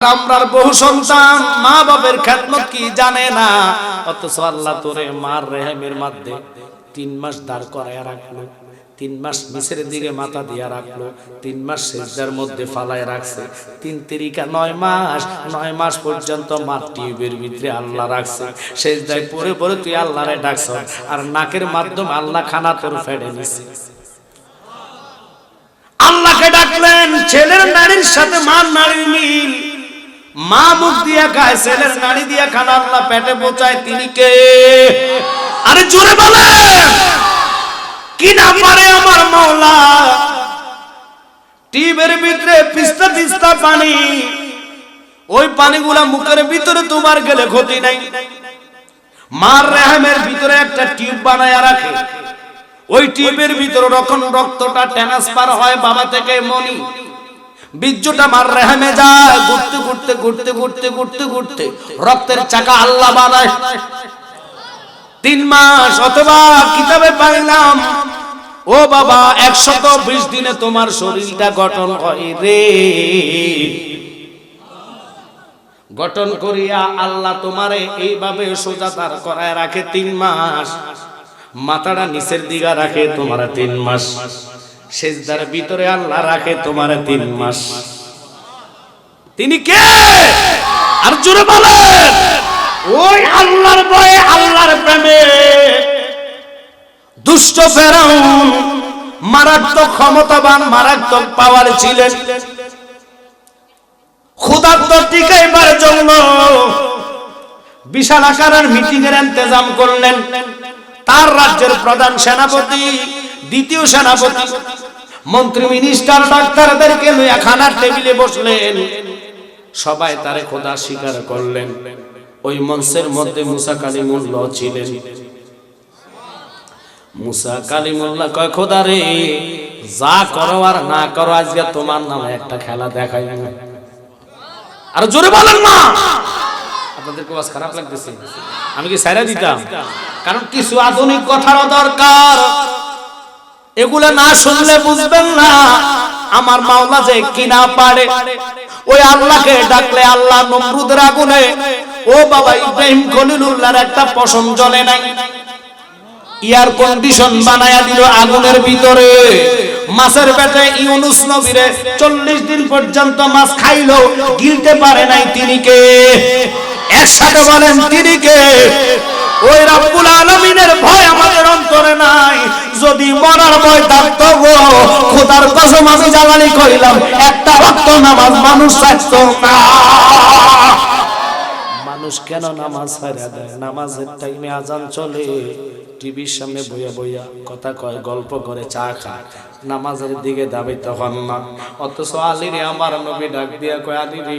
আমরার বহু সন্তান মা বাবার খেদমত কি জানে না? অথচ আল্লাহ তোরে মার রেহেমের মধ্যে তিন মাস দাঁড় করায় রাখল, তিন মাস নিচের দিকে মাথা দিয়া রাখল, তিন মাস সেজদার মধ্যে ফালায় রাখছে, তিন তিরিকা নয় মাস নয় মাস পর্যন্ত মার টিউবের ভিতরে আল্লাহ রাখছে। সেজদায় পরে পরে তুই আল্লাহরে ডাকছ, আর নাকের মাধ্যমে আল্লাহ খানা তোর ফেড়ে নিছে। আল্লাহকে ডাকলেন, ছেলের নারীর সাথে মার নারীর মিল। মা মুখ দিয়া খায়, ছেলের নাড়ি দিয়া খান, আল্লাহ পেটে বোচায় তিনি কে? আরে জোরে বলে কি না পারে আমার মাওলা? টিবের ভিতরে পিস্তা তিস্তা পানি। ওই পানিগুলা মুখের ভিতরে তোমার গেলে ক্ষতি নাই। মার রেহামের ভিতরে একটা টিউব বানায় রাখে। ওই টিউবের ভিতরে যখন রক্তটা ট্রান্সফার হয়, বাবা থেকে মনি বীর্যটা মার রেহামে যায়। ঘুরতে ঘুরতে ঘুরতে ঘুরতে ঘুরতে ঘুরতে রক্তের চাকা আল্লাহ তিন মাস অথবা কিতাবে পাইলাম, ও বাবা, একশত বিশ দিনে তোমার শরীরটা গঠন হয় রে। গঠন করিয়া আল্লাহ তোমারে এইভাবে সোজা তার করায় রাখে তিন মাস। মাথাটা নিচের দিকে রাখে তোমার তিন মাস। সেজদার ভিতরে আল্লাহ রাখে তোমার তিন মাস। তিনি কে? আর জোরে বলেন। ওই আল্লাহর ভয়ে, আল্লাহর প্রেমে। দুষ্ট ফেরাউন মারাত্মক ক্ষমতাবান, মারাত্মক পাওয়ার ছিলেন। ক্ষুধার্ত টিকাইবার জন্য বিশাল আকারের মিটিং এর ইন্তজাম করলেন। তার রাজ্যের প্রধান সেনাপতি দ্বিতীয় সেনাপতি, মন্ত্রী মিনিস্টার ডাক্তারদেরকে লইয়া খানার টেবিলে বসলেন। সবাই তারে খোদা স্বীকার করলেন। ওই মঞ্চের মধ্যে মুসা কালিমুল্লাহ ছিলেন। মুসা কালিমুল্লাহ কয়, খোদা রে, যা করো আর না করো, আজকে তোমার নামে একটা খেলা দেখাই আর জোরে বলেন না আপনাদের কি আওয়াজ খারাপ লাগতেছে। আমি কি সাইরা দিতাম? কারণ কিছু আধুনিক কথারও দরকার। এগুলা না শুনলে বুঝবেন না। আমার মাওলা যে কিনা পারে। ওই আল্লাহকে ডাকলে আল্লাহ নমরুদের আগুনে। ও বাবা, ইব্রাহিম খলিলুল্লাহর একটা পশম জ্বলে নাই। ইয়ার কন্ডিশন বানায়া দিল আগুনের ভিতরে। মাছের পেটে ইউনুস নবীরে চল্লিশ দিন পর্যন্ত মাছ খাইলো, গিলতে পারে নাই তিনি কে একসাথে বলেন তিনি কে ওই রাব্বুল আলামিনের ভয় আমাদের অন্তরে নাই। যদি মরার ভয় থাকত গো, খোদার কসম আমি জ্বালানি কইলাম একটা রক্ত নামাজ মানুষ ছাড়ত না। মানুষ কেন নামাজ হারা দেয়? নামাজের টাইমে আজান চলে। টিভির সামনে বইয়া বইয়া কথা কয়, গল্প করে, চা খায়। নামাজের দিকে দাবিত হন না। অথচ আলিরে আমার নবী ডাক দিয়া কয়, আলিরে,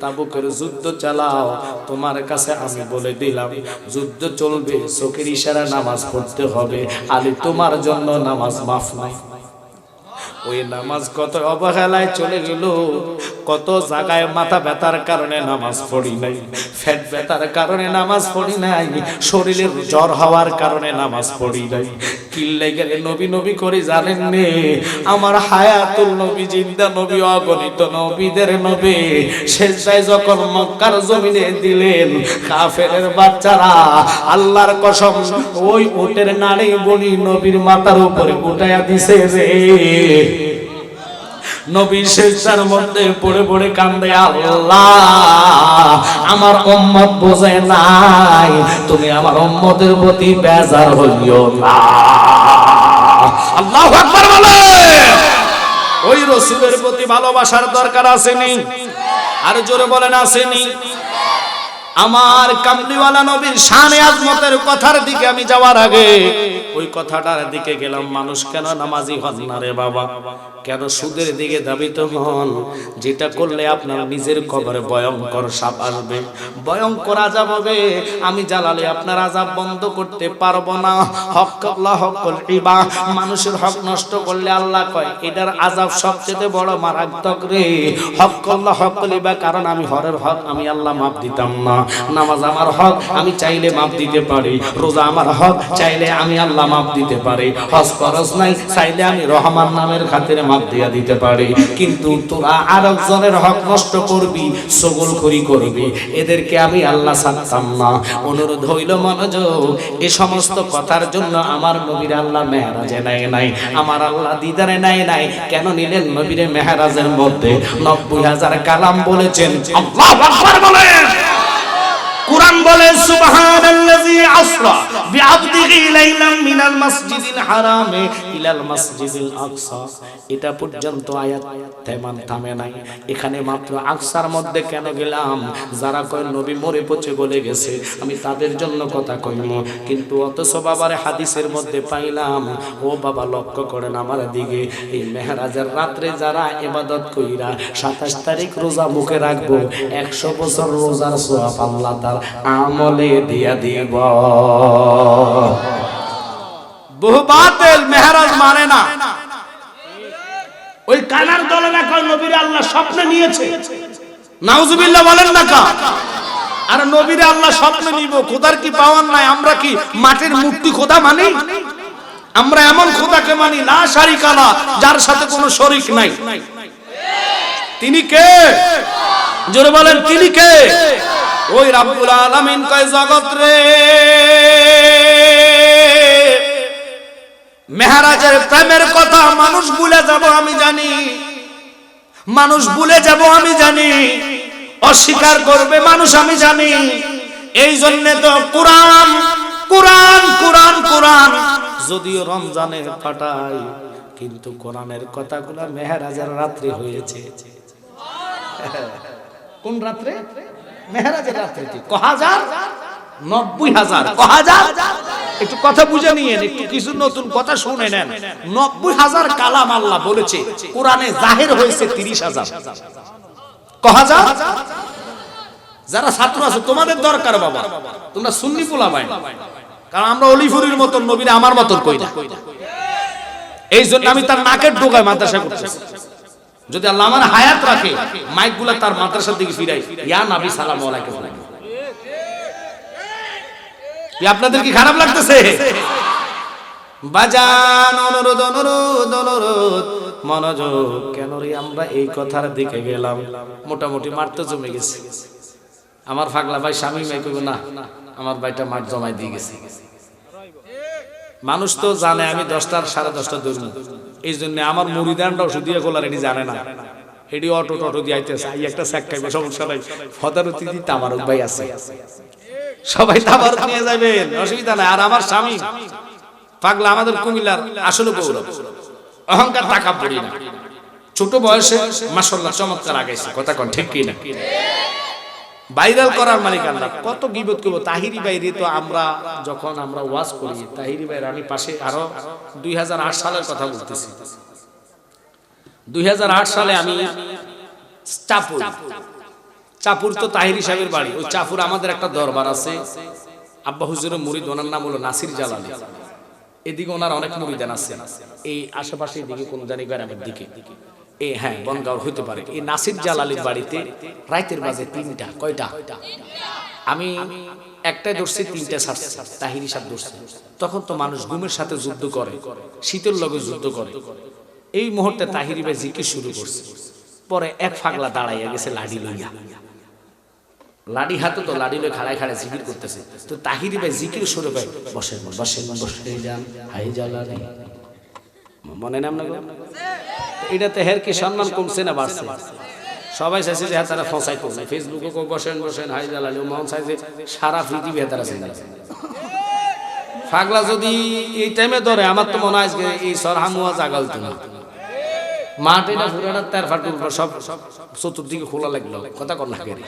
তাবুকের যুদ্ধ চালাও, তোমার কাছে আমি বলে দিলাম, যুদ্ধ চলবে চোখের ইশারা নামাজ পড়তে হবে, আলী তোমার জন্য নামাজ মাফ নাই। ওই নামাজ কত অবহেলায় চলে গেল কত জায়গায় মাথা ব্যথার কারণে নামাজ পড়ি নাই, ফ্যাট ব্যথার কারণে নামাজ পড়ি নাই, শরীরের জ্বর হওয়ার কারণে নামাজ পড়ি নাই। কিল্লে গেলে নবী নবী করে জানেন নে? আমার হায়াতুল নবী, জিন্দা নবী, অগণিত নবীদের নবী। শেষদায় যখন মক্কার জমিনে দিলেন, কাফেরের বাচ্চারা আল্লাহর কসম, ওই উটের নাড়ি বনি নবীর মাথার উপরে উঠাইয়া দিছে রে। নবী শেষদার মধ্যে পড়ে পড়ে কান্দে, আল্লাহ, আমার উম্মত বোঝে নাই। তুমি আমার উম্মতের প্রতি বেজার হইও না। আল্লাহু আকবার বলে। ওই রসুলের প্রতি ভালোবাসার দরকার আসেনি। আর জোরে বলেন, আসেনি। আমার কামলিওয়ালা নবীর শানে আজমতের কথার দিকে আমি যাওয়ার আগে ওই কথাটার দিকে গেলাম, মানুষ কেন নামাজি হন না রে বাবা? কেন সুদের দিকে দাবিত হন? যেটা করলে আপনার নিজের কবরে ভয়ঙ্কর সাপ আসবে। ভয়ঙ্কর আজাব হবে। আমি জ্বালালে আপনার আজাব বন্ধ করতে পারব না। হক আল্লাহ, হক ইবা। মানুষের হক নষ্ট করলে আল্লাহ কয়, এটার আজাব সবচেয়ে বড় মারাত্মক রে। হক আল্লাহ, হক ইবা। কারণ আমি হরের হক, আমি আল্লাহ মাপ দিতাম না। নামাজ আমার হক, আমি চাইলে মাপ দিতে পারি। রোজা আমার হক, চাইলে আমি আল্লাহ মাপ দিতে পারি। হজ খরচ নাই, চাইলে আমি রহমান নামের খাতিরে মাপ দিয়া দিতে পারি। কিন্তু তোরা আরেকজনের হক নষ্ট করবি, সগল করি করবি। এদেরকে আমি আল্লাহ ছাড়তাম না। অনুরোধ হইল মনোযোগ। এ সমস্ত কথার জন্য আমার নবীর আল্লাহ মেহরাজে নাই নাই। আমার আল্লাহ দিদারে নাই নাই। কেন নিলেন নবীরে মেহরাজের মধ্যে? নব্বই হাজার কালাম বলেছেন, আল্লাহ বলেন। কোরআন বলে, সুবহানাল্লাযী আসরা বিআবদিহি লাইলাম মিনাল মাসজিদিল হারামে ইলাল মাসজিদিল আকসা। এটা পর্যন্ত আয়াত তেমন থামে নাই। এখানে মাত্র আকসার মধ্যে কেন গেলাম? যারা কয়, নবী মরে পচে গলে গেছে। আমি তাদের জন্য কথা কইম কিন্তু অথচ বাবার হাদিসের মধ্যে পাইলাম, ও বাবা, লক্ষ্য করেন আমার দিকে। এই মেহরাজের রাত্রে যারা ইবাদত কইরা সাতাশ তারিখ রোজা মুখে রাখব, একশো বছর রোজার সোয়াব আল্লাহ তার আমলে দিয়া দিব। বহু বাতিল মেহরাজ মানে না। ওই কানার দলেরা কয় নবীর আল্লাহ স্বপ্নে নিয়েছে। নাউজুবিল্লাহ বলেন না কা। আর নবীরে আল্লাহ স্বপ্নে নিব খোদার কি পাওয়ার নাই? আমরা কি মাটির মূর্তি খোদা মানি? আমরা এমন খোদাকে মানি না শারিকালা যার সাথে কোনো শরিক নাই। তিনি কে? জোরে বলেন তিনি কে? ওই রাব্বুল আলামিন কয়, জগৎ রে! মেহারাজের প্রেমের কথা মানুষ ভুলে যাব আমি জানি। মানুষ ভুলে যাব আমি জানি। অস্বীকার করবে মানুষ আমি জানি। এই জন্য তো কোরআন কোরআন কোরআন কোরআন। যদিও রমজানে পাঠাই কিন্তু কোরআনের কথাগুলো মেহারাজের রাত্রি হয়েছে। কোন রাত্রে? একটু কথা বুঝে একটু কিছু নতুন কথা শুনে নেন। নব্বই হাজার কালাম আল্লাহ বলেছে, কোরআনে জাহের হয়েছে তিরিশ হাজার। যারা ছাত্র আছে, তোমাদের দরকার বাবা। তোমরা সুন্নি পোলা কারণ আমরা অলিফুরির মতন, নবীরা আমার মতন কই না? এই জন্য আমি তার নাকের ঢোকায় মাদ্রাসা করতেছি। যদি আল্লাহ আমার হায়াত রাখে মাইকগুলা তার মাদ্রাসার দিকে ফিরাই ইয়া নাবি, সালাম আপনাদের কি খারাপ লাগতেছে? বাজান, অনুরোধ অনুরোধ অনুরোধ। মনোযোগ, কেন রে আমরা এই কথার দিকে গেলাম? মোটামুটি মাঠ তো জমে গেছে। আমার ফাগলা ভাই স্বামী কইব, না, আমার ভাইটা মাঠ জমাই দিয়ে গেছে। মানুষ তো জানে আমি দশটার সাড়ে দশটা দৌড় এই জন্য আমার মুড়িদানটা ওষুধ দিয়ে গোলার এটি জানে না। এটি অটো টটো দিয়ে আইতেছে, আই, একটা স্যাক খাইবে, সমস্যা নাই। ফদারতি দি তামারক ভাই আছে। সবাই তামারক নিয়ে যাবেন অসুবিধা নাই। আর আমার স্বামী, পাগলা আমাদের কুমিল্লার আসলে গৌরব অহংকার টাকা পড়ি না। ছোট বয়সে মাসাল্লাহ চমৎকার আগাইছে, কথা কন, ঠিক কি না ভাইরাল করার মালিক আল্লাহ। কত গিবত করব। তাহিরি বাইরে তো আমরা যখন আমরা ওয়াজ করি তাহিরি বাইরে আমি পাশে আরও দুই সালের কথা বলতেছি। দুই সালে আমি চাপুর। চাপুর তো তাহিরি সাহেবের বাড়ি। ওই চাপুর আমাদের একটা দরবার আছে। আব্বা হুজুরের মুরিদ ওনার নাম হলো নাসির জালালি। এদিকে ওনার অনেক মুরিদান আছে। এই আশেপাশে এদিকে কোন জানি গ্রামের দিকে। এ হ্যাঁ বনগাঁও হইতে পারে। এই নাসির জালালির বাড়িতে রাইতের বাজে তিনটা কয়টা? আমি একটাই ধরছি তিনটা ছাড়ছে তাহিরি সাহেব ধরছে। তখন তো মানুষ ঘুমের সাথে যুদ্ধ করে। শীতের লগে যুদ্ধ করে। এই মুহূর্তে তাহিরি ভাই জিকির শুরু করছে। পরে এক ফাগলা দাঁড়াইয়া গেছে লাডি লইয়া। লাডি হাতে তো লাডি লই খাড়ায় খাড়ায় জিকির করতেছে। তো তাহিরি ভাই জিকির শুরু করে। বসেন বসেন বসে যান হাই জ্বালানি মনে নাম না? এটাতে হের কি সম্মান কমছে না বাড়ছে। সবাই চাইছে যে হ্যাঁ তারা ফসাই করছে ফেসবুকে কেউ বসেন বসেন, হাই জ্বালানি মন চাইছে সারা পৃথিবী তারা চিন্তা ফাগলা যদি এই টাইমে ধরে, আমার তো মনে হয় এই সরহামুয়া জাগা হইতো না। মাঠ এটা ফুরাটা তার ফাটুর সব চতুর্দিকে খোলা লাগল। কথা কেরে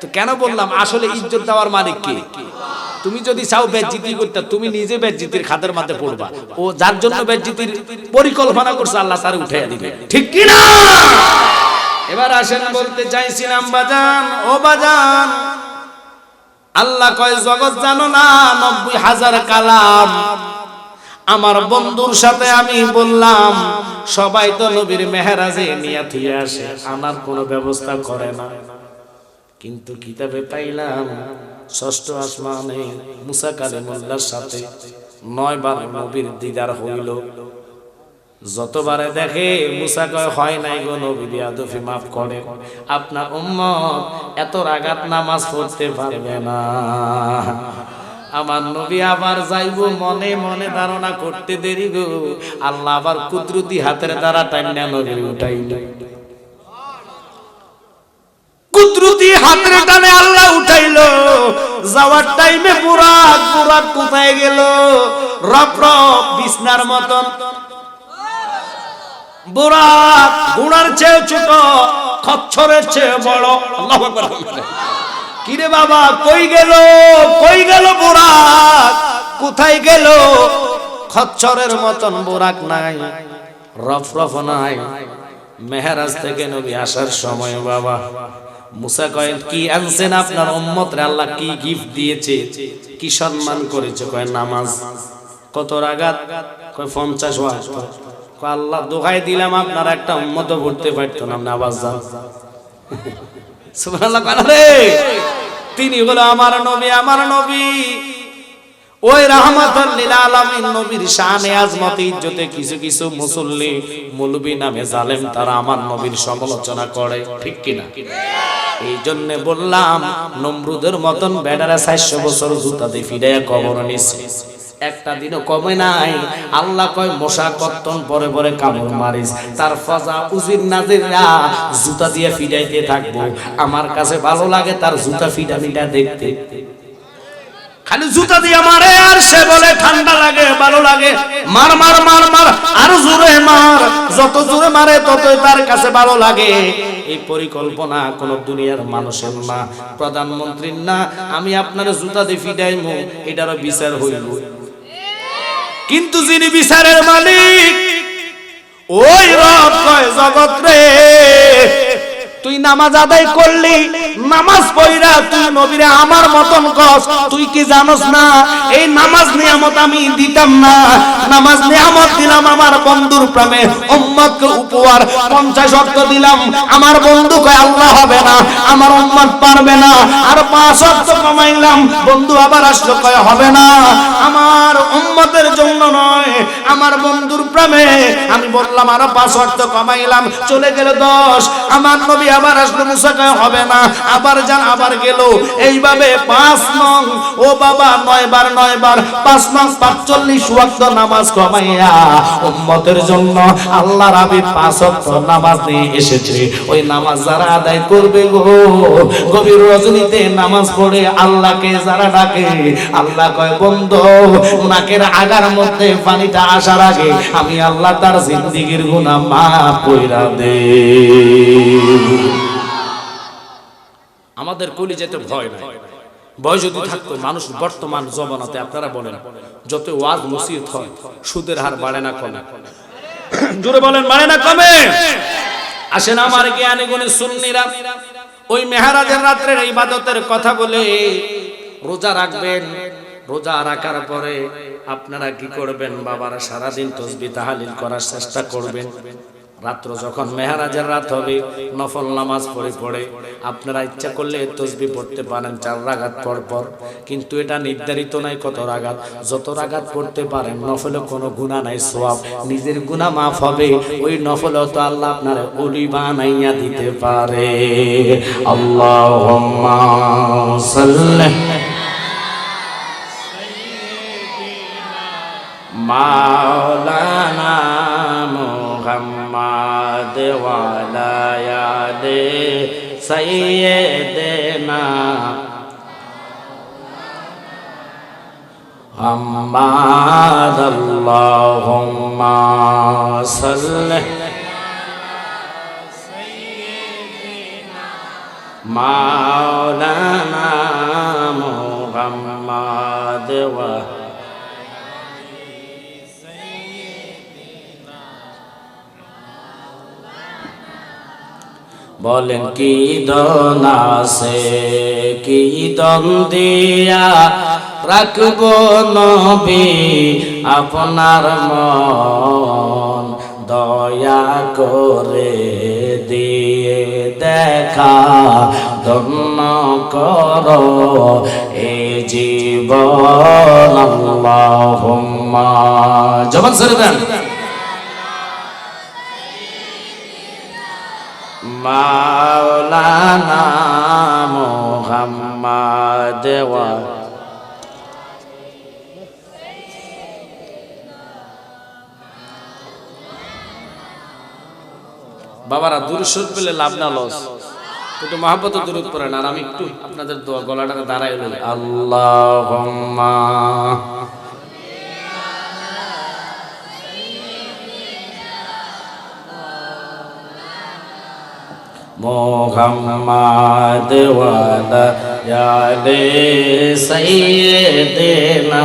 তো কেন বললাম আসলে ইজ্জত দেওয়ার মালিক কে? তুমি যদি চাও বেজ্জিতি করতে তুমি নিজে বেজ্জিতির খাদের মাঝে পড়বা। ও যার জন্য বেজ্জিতির পরিকল্পনা করছে আল্লাহ তার উঠে দিবে। ঠিক কি না এবার আসেন বলতে চাইছিলাম বাজান ও বাজান আল্লাহ কয় জগৎ জানো না নব্বই হাজার কালাম। আমার বন্ধুর সাথে আমি বললাম সবাই তো নবীর মেহরাজে নিয়ে আসে আমার কোনো ব্যবস্থা করে না। কিন্তু কিতাবে পাইলাম ষষ্ঠ আসমানে মুসা কালিমুল্লার সাথে নয় বার নবীর দিদার হইল। যতবারে দেখে মুসা কয়, হয় নাই গো নবী বিয়াদফি মাফ করে। আপনার উম্মত এত রাগাত নামাজ পড়তে পারবে না। আমার নবী আবার যাইব, মনে মনে ধারণা করতে দেরি গো। আল্লাহ আবার কুদরতি হাতের দ্বারা টাইম টাইনা নবী উঠাইল। কুদরতি হাতের টানে আল্লাহ উঠাইলো। যাওয়ার টাইমে বুরাক বুরাক কোথায় গেল? রপ রপ বিছনার মতন। বুরাক চেয়ে ছোট, খচ্ছরের চেয়ে বড়। কিরে বাবা, কই গেল? কই গেল বুরাক কোথায় গেল? খচ্ছরের মতন বুরাক নাই রফ রফ নাই। মেহরাজ থেকে নবী আসার সময় বাবা। মুসা কয় কি আনছেন আপনার উম্মত রে আল্লাহ কি গিফট দিয়েছে? কি সম্মান করেছে? কয়, নামাজ। কত রাগাত? কয়, পঞ্চাশ ওয়াক্ত। কয়, আল্লাহ দোহাই দিলাম আপনার একটা উম্মত পড়তে পারতো না। নামাজ যান সুবহানাল্লাহ কানা রে? তিনি হলো আমার নবী আমার নবী। ওই রহমাতুল লিল আলামিন নবীর শানে আজমতে ইজ্জতে কিছু কিছু মুসল্লি, মুলবি নামে জালেম, তারা আমার নবীর সমালোচনা করে। ঠিক কিনা? এই জন্য বললাম, নমরুদের মতন বেডারা চারশো বছর জুতা দিয়ে ফিরে কবর নিছে। একটা দিনও কমে নাই। আল্লাহ কয়, মশা কত্তন পরে পরে কামড় মারিস। তার ফজা উজির নাজিরা জুতা দিয়ে ফিরাইতে থাকব। আমার কাছে ভালো লাগে তার জুতা ফিটানিটা দেখতে। খালি জুতা দিয়ে মারে আর সে বলে, ঠান্ডা লাগে, ভালো লাগে। মার মার মার মার, আর জোরে মার। যত জোরে মারে, ততই তার কাছে ভালো লাগে। এই পরিকল্পনা কোন দুনিয়ার মানুষের না। প্রধানমন্ত্রীর না। আমি আপনার জুতা দিয়ে ফিডাইমু এটারও বিচার হইল। কিন্তু যিনি বিচারের মালিক, ওই রব কয়, জগৎ রে, তুই নামাজ আদায় করলি নামাজ পড়িরা তুই নবীরে আমার মতন কস, তুই কি জানোস না? এই নামাজ নিয়ামত আমি দিতাম না। নামাজ নিয়ামত দিলাম আমার বন্ধুর প্রেমে, উম্মতকে উপহার, পঞ্চাশ অর্থ দিলাম। আমার বন্ধু কয়, আল্লাহ হবে না, আমার উম্মত পারবে না। আর পাঁচ অর্থ কমাইলাম, বন্ধু আবার আসলো, কয়, হবে না। আমার উম্মতের জন্য নয়, আমার বন্ধুর প্রেমে। আমি বললাম, আরও পাঁচ অর্থ কমাইলাম, চলে গেল দশ। আমার নবী আবার আসলো, মুসা কয়, হবে না। আবার যান, আবার গেল। এইভাবে পাঁচ নং, ও বাবা, নয় বার নয় বার, পাঁচ নং, পাঁচচল্লিশ ওয়াক্ত নামাজ কমাইয়া উম্মতের জন্য আল্লাহ রাবি পাঁচ ওয়াক্ত নামাজ নিয়ে এসেছে। ওই নামাজ যারা আদায় করবে গো, গভীর রজনীতে নামাজ পড়ে আল্লাহকে যারা ডাকে, আল্লাহ কয়, বন্ধ, নাকের আগার মধ্যে পানিটা আসার আগে আমি আল্লাহ তার জিন্দিগির গুনাহ মাফ কইরা দে আমাদের কলি যেতে ভয় নাই। ভয় যদি থাকতো, মানুষ বর্তমান জমানাতে, আপনারা বলেন, যত ওয়াজ মুসিয়ত হয়, সুদের হার বাড়ে না কমে। জোরে বলেন, বাড়ে না কমে? আসেন আমার জ্ঞানী গুণে সুন্নিরা, ওই মেহারাজের রাত্রের ইবাদতের কথা বলে, রোজা রাখবেন, রোজা রাখার পরে আপনারা কি করবেন? বাবারা সারাদিন তসবি তাহালিল করার চেষ্টা করবেন। রাত্র যখন মেহারাজের রাত হবে, নফল নামাজ পড়ে পড়ে আপনারা ইচ্ছা করলে তসবি পড়তে পারেন চার রাগাত পর পর, কিন্তু এটা নির্ধারিত নাই কত রাগাত। যত রাগাত পড়তে পারেন, নফলে কোনো গুণা নাই, সোয়াব নিজের গুণা মাফ হবে। ওই নফলে তো আল্লাহ আপনার অলি বানাইয়া দিতে পারে। আল্লাহ মাওলানা মোহাম্মদ ওয়ালায়ালে সৈয়দনা হাম্মাদ আল্লাহুম্মা সাল্লি মাওলানা মোহাম্মদ ওয়া বলেন, কি দন আছে? কি দন দিয়া রাখব নবী আপনার মন? দয়া করে দিয়ে দেখা ধন্য কর এ জীবন আল্লাহুম্মা। জবান সরে মাওলানা মোহাম্মদ বাবারা দূরস্বর পেলে লাভ না লস। একটু মহাব্বত দূরত পড়েন আর আমি একটু আপনাদের গলাটা দাঁড়াই আল্লাহ মোহাম্মদ ওয়ালা ইয়ালে সাইয়্যিদিনা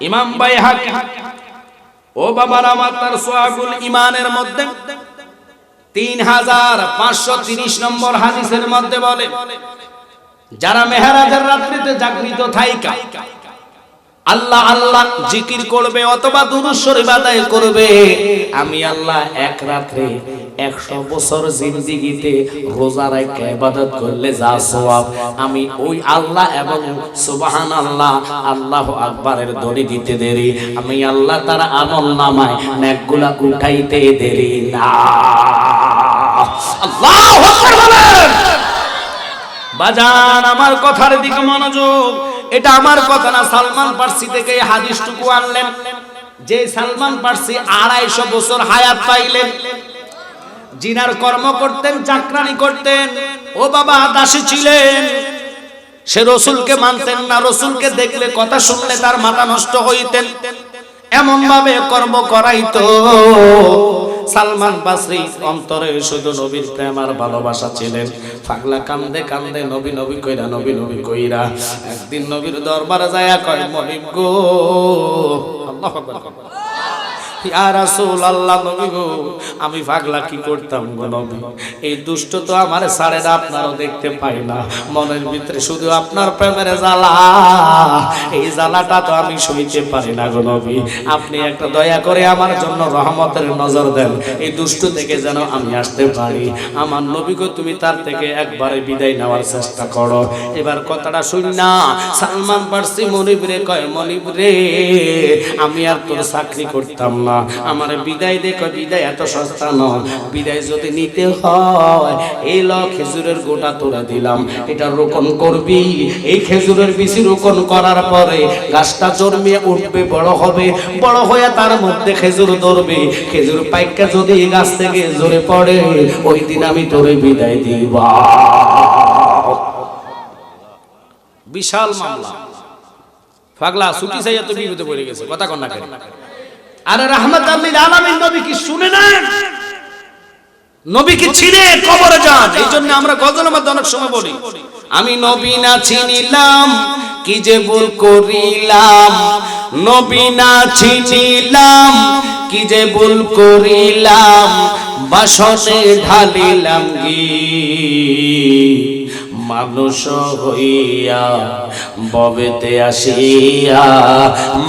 ইমাম বাইহাকি ও বাবার আমার তার সোয়াগুল ইমানের মধ্যে তিন হাজার পাঁচশো তিরিশ নম্বর হাদিসের মধ্যে বলে যারা মেহরাজের রাত্রিতে জাগৃত থাইকা আল্লাহ আল্লাহ জিকির করবে অথবা দুরুশ্বর বাদায় করবে। আমি আল্লাহ এক রাত্রে একশো বছর জিন্দিগিতে রোজা রেখে ইবাদত করলে যা সওয়াব, আমি ওই আল্লাহ এবং সুবহান আল্লাহ আল্লাহ আকবারের দড়ি দিতে দেরি, আমি আল্লাহ তার আমল নামায় নেকগুলা উঠাইতে দেরি না। বাজান, আমার কথার দিকে মনোযোগ। এটা আমার কথা না, সালমান পার্সি থেকে হাদিসটুকু আনলেন। যে সালমান পার্সি আড়াইশো বছর হায়াত পাইলেন। জিনার কর্ম করতেন, চাকরানি করতেন। ও বাবা দাসী ছিলেন। সে রসুলকে মানতেন না, রসুলকে দেখলে কথা শুনলে তার মাথা নষ্ট হইতেন। এমন ভাবে কর্ম করাইতো। সালমান বাসরি অন্তরে শুধু নবীর প্রেম আর ভালোবাসা ছিলেন। পাগলা কান্দে কান্দে নবী নবী কইরা নবী নবী কইরা একদিন নবীর দরবারে যায়া কয়, মনিব গো, আল্লাহু আকবার ইয়া রাসূল আল্লাহ নবী গো আমি কি করতাম এই দুষ্ট তো আমার সাড়ে আপনারও দেখতে পাই না। মনের ভিতরে শুধু আপনার প্রেমের জ্বালা। এই জ্বালাটা তো আমি পারি না নবী। আপনি একটা দয়া করে আমার জন্য রহমতের নজর দেন। এই দুষ্ট থেকে যেন আমি আসতে পারি। আমার নবী গো, তুমি তার থেকে একবারে বিদায় নেওয়ার চেষ্টা করো। এবার কথাটা শুন না। সালমান পার্সি মনিব রে কয় মনিব রে আমি আর তোর চাকরি করতাম না। আমার বিদায় দেখো, বিদায় এত সস্তা নয় বিদায় যদি নিতে হয়, এই ল খেজুরের গোটা তোরা দিলাম। এটা রোপণ করবি, এই খেজুরের বিচি রোপণ করার পরে গাছটা জন্মিয়ে উঠবে, বড় হবে। বড় হয়ে তার মধ্যে খেজুর ধরবে। খেজুর পাইকা যদি এই গাছ থেকে জোরে পড়ে, ওই দিন আমি তোরে বিদায় দিবা। বিশাল মামলা। পাগলা, ছুটি চাইয়া তো বিপদে পড়ে গেছে, কথা কন্যা কেন? আরে রাহমাত আল্লিল আলামিন নবী কি শুনে নেন। নবী কি ছিনে কবরে যান। এই জন্য আমরা গজলের মধ্যে অনেক সময় বলি, আমি নবী না চিনিলাম, কি যে ভুল করিলাম। নবী না চিনিলাম, কি যে ভুল করিলাম। বাসনে ঢালিলাম গি। মানুষ হইয়া ববেতে আসিয়া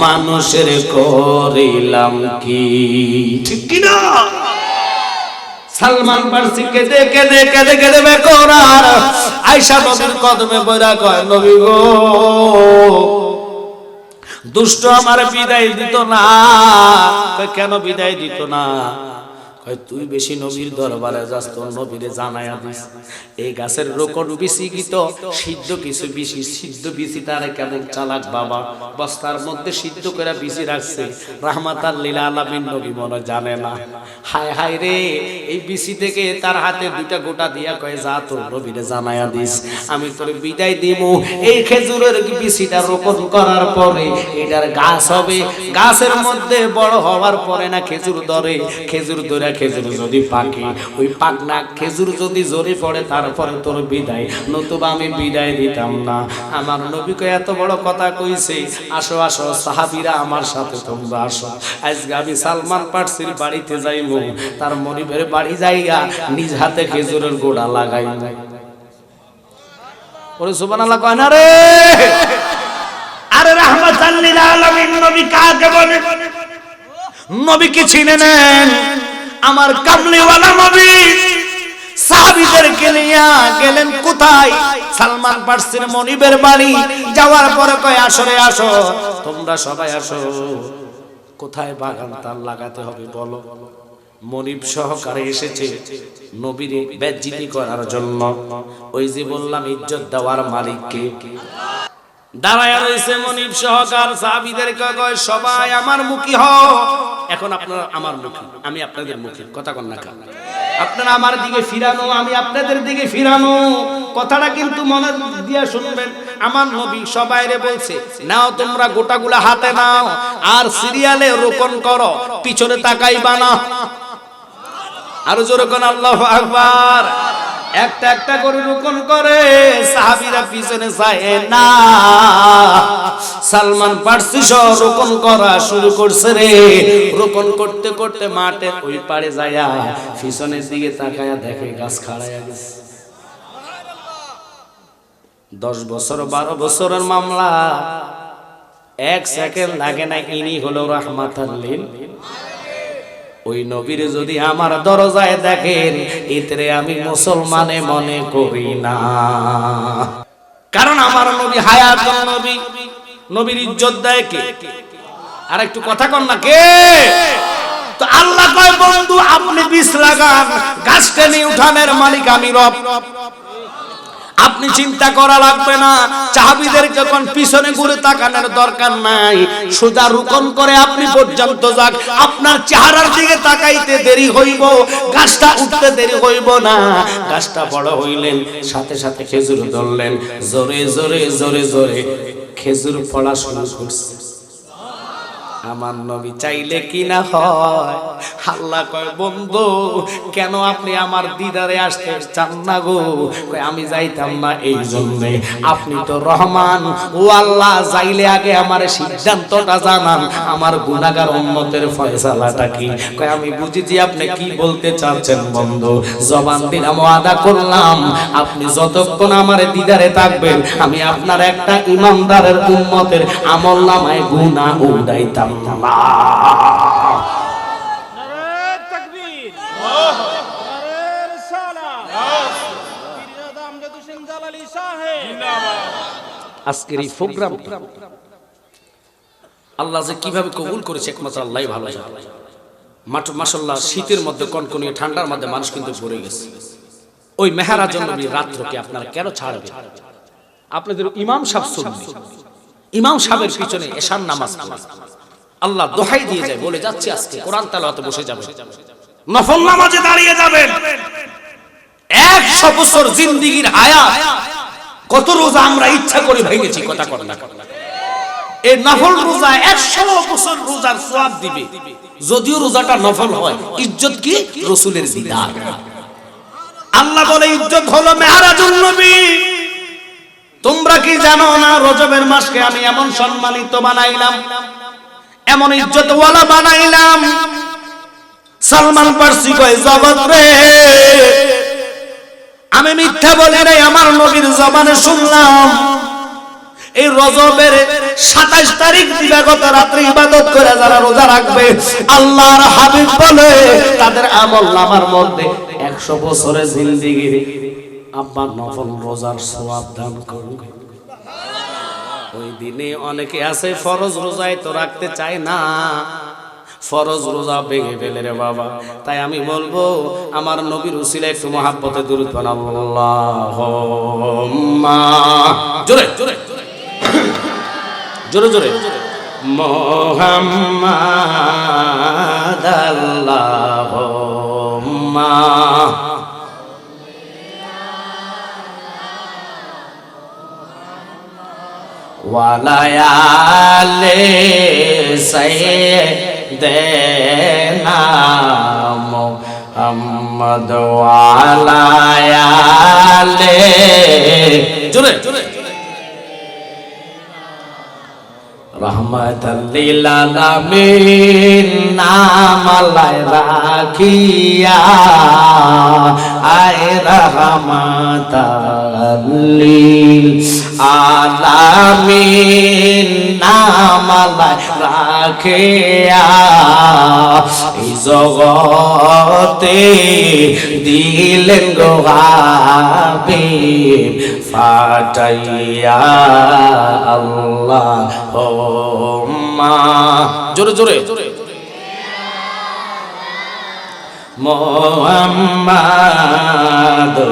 মানুষের করিলাম কি? ঠিক কিনা? সালমান পার্সি কেঁদে কেঁদে কেঁদে কেঁদে বেকরার আয়সা নবীর কদমে বইরা কয়, নবী গো, দুষ্ট আমার বিদায় দিত না। কেন বিদায় দিত না? তুই বেশি নবীর দরবারে যাস, তোর নবীরে জানায়া দিস। এই গাছের রোকন বিসি গীত সিদ্ধ কিছু বিসি সিদ্ধ বিসি তারে কেমন চালাক বাবা। বস্তার মধ্যে সিদ্ধ করে বিসি রাখছে। রাহমাত আল্লিল আলামিন, নবী মনে জানে না। হায় হায় রে, এই বিসি থেকে তার হাতে দুইটা গোটা দিয়া কয়, যা তোর নবীরে জানায়া দিস, আমি তোর বিদায় দিব। এই খেজুরের বিসিটা রোপণ করার পরে এটার গাছ হবে। গাছের মধ্যে বড় হওয়ার পরে না খেজুর ধরে। খেজুর ধরে খেজুর যদি পাকে ওই পাকনা খেজুর যদি জোরে পড়ে তারপরে তোর বিদায়। নতুবা আমি বিদায় দিতাম না। আমার নবীকে এত বড় কথা কইছে। আসো আসো সাহাবিরা আমার সাথে তোমরা আসো। আজকে আমি সালমান পার্সির বাড়িতে যাইব তার মনিবের বাড়ি যাইয়া নিজ হাতে খেজুরের গোড়া লাগাই ওরে সুবহানাল্লাহ কয় না রে? আরে রাহমাতাল্লিল আলামিন নবী কাকে বলে? নবীকে চিনে নেন আমার কামলিওয়ালা নবী। সাহাবীদেরকে নিয়ে গেলেন কোথায়? সালমান পার্সির মনিবের বাড়ি। যাওয়ার পরে কয়, আসরে আসো, তোমরা সবাই আসো। কোথায় বাগান তার লাগাতে হবে বলো? মনিব সহকারে এসেছে নবীরে বেজ্জিতি করার জন্য। ওই যে বললাম, ইজ্জত দেওয়ার মালিককে। দাঁড়ায় রয়েছে মনিব সহকার সাহাবিদেরকে কয়, সবাই আমার মুখী হও। এখন আপনারা আমার মুখী, আমি আপনাদের মুখী, কথা কন না কেন? আপনারা আমার দিকে ফিরানো, আমি আপনাদের দিকে ফিরানো, কথাটা কিন্তু মনে দিয়ে শুনবেন। আমার নবী সবাইরে বলছে, নাও তোমরা গোটাগুলা হাতে নাও আর সিরিয়ালে রোপণ করো, পিছনে তাকাইবা না। আরও জোরে কোন আল্লাহ আকবার। একটা একটা করে রোপণ করে, সাহাবীরা পিছনে যায়, না, সালমান পার্সি সহ রোপণ করা শুরু করছে রে। রোপণ করতে করতে মাঠে ওই পারে যায়া, পিছনের দিকে তাকায়া দেখে গাছ খাড়াইয়া গেছে। দশ বছর, বারো বছরের মামলা, এক সেকেন্ড লাগে না, ইনি হলো রাহমাত ওই নবীর যদি আমার দরজায় দেখেন, এতে আমি মুসলমানে মনে করি না। কারণ আমার নবী হায়াত নবী, নবীর ইজ্জত দেয় কে? আর একটু কথা কন না, কে? তো আল্লাহ কয়, বন্ধু, আপনি বিষ লাগান, গাছ টেনে উঠানের মালিক আমি রব। আপনি চিন্তা করা লাগবে না। চাহাবিদের যখন পিছনে ঘুরে তাকানোর দরকার নাই, সোজা রুকন করে আপনি পর্যন্ত যাক। আপনার চেহারার দিকে তাকাইতে দেরি হইব, গাছটা উঠতে দেরি হইব না। গাছটা বড় হইলেন, সাথে সাথে খেজুর ধরলেন। জোরে জোরে জোরে জোরে খেজুর ফলা শুরু করছে। আমার নবী চাইলে কি না হয়? আল্লাহ কয়, বন্ধু, কেন আপনি আমার দিদারে আসতে চান না গো? আমি যাইতাম না এই জন্যে আপনি তো রহমান। ও আল্লাহ, যাইলে আগে আমার সিদ্ধান্তটা জানান। আমার গুনাগার উম্মতের ফয়সালাটা কি? কয়, আমি বুঝেছি আপনি কি বলতে চাচ্ছেন, বন্ধু। জবান দিলাম আদা করলাম। আপনি যতক্ষণ আমার দিদারে থাকবেন, আমি আপনার একটা ইমানদারের উম্মতের আমল নামায় গুনাহ উড়াইতাম। আজকের এই প্রোগ্রাম আল্লাহ যে কীভাবে কবুল করেছে একমাত্র আল্লাহ ভালো মাঠ মাসাল্লাহ শীতের মধ্যে কনকনিয়ে ঠান্ডার মধ্যে মানুষ কিন্তু পড়ে গেছে। ওই মেহারা জন্মী রাত্রকে আপনারা কেন ছাড়বেন? আপনাদের ইমাম সাহেব শুনবে ইমাম সাহেবের পিছনে এশান নামাজ পড়ে। আল্লাহ দোহাই দিয়ে যায় বলে যাচ্ছে আজকে কোরআন তালাতে বসে যাবে নফল নামাজে দাঁড়িয়ে যাবেন। একশো বছর জিন্দিগির হায়াত কত রোজা আমরা ইচ্ছা করে ভেঙেছি কথা কর না এই নফল রোজা একশো বছর রোজার সোয়াব দিবে। যদিও রোজাটা নফল হয় ইজ্জত কি? রসুলের দিদার। আল্লাহ বলে ইজ্জত হলো মেহারাজুল নবী। তোমরা কি জানো না রজবের মাসকে আমি এমন সম্মানিত বানাইলাম? এমন ইজ্জত ওয়ালা বানাইলাম। সালমান পার্সি কয়, জগৎ রে, আমি মিথ্যা বলি নাই, আমার নবীর জবানে শুনলাম। এই রজবের সাতাইশ তারিখ দিবাগত রাত্রে ইবাদত করে যারা রোজা রাখবে, আল্লাহর হাবিব বলে, তাদের আমল নামার মধ্যে একশো বছরের জিন্দিগি আব্বা নফল রোজার সোয়াব দান করবে। ওই দিনে অনেকে আছে, ফরজ রোজায় তো রাখতে চায় না। ফরজ রোজা ভেঙে ফেলে রে বাবা। তাই আমি বলব, আমার নবীর উসিলা একটু মহাব্বতে দূরত আল্লাহ জোরে জোরে জোরে। জোরে মোহাম্মদ আল্লাহ ওয়ালায়ালে সৈয়দনা মুহাম্মদ ওয়ালায়ালে জোরে জোরে রহমতুল্লিল আলামিন নাম আল্লাহ রাখিয়া আয় রহমাতাল্লিল আলামিন নামালায় রাখে জগতে দিলেন গো হাবিব ফাটাইয়া আল্লাহ জোরে জোরে। মোহাম্মদ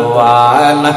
ওয়ালা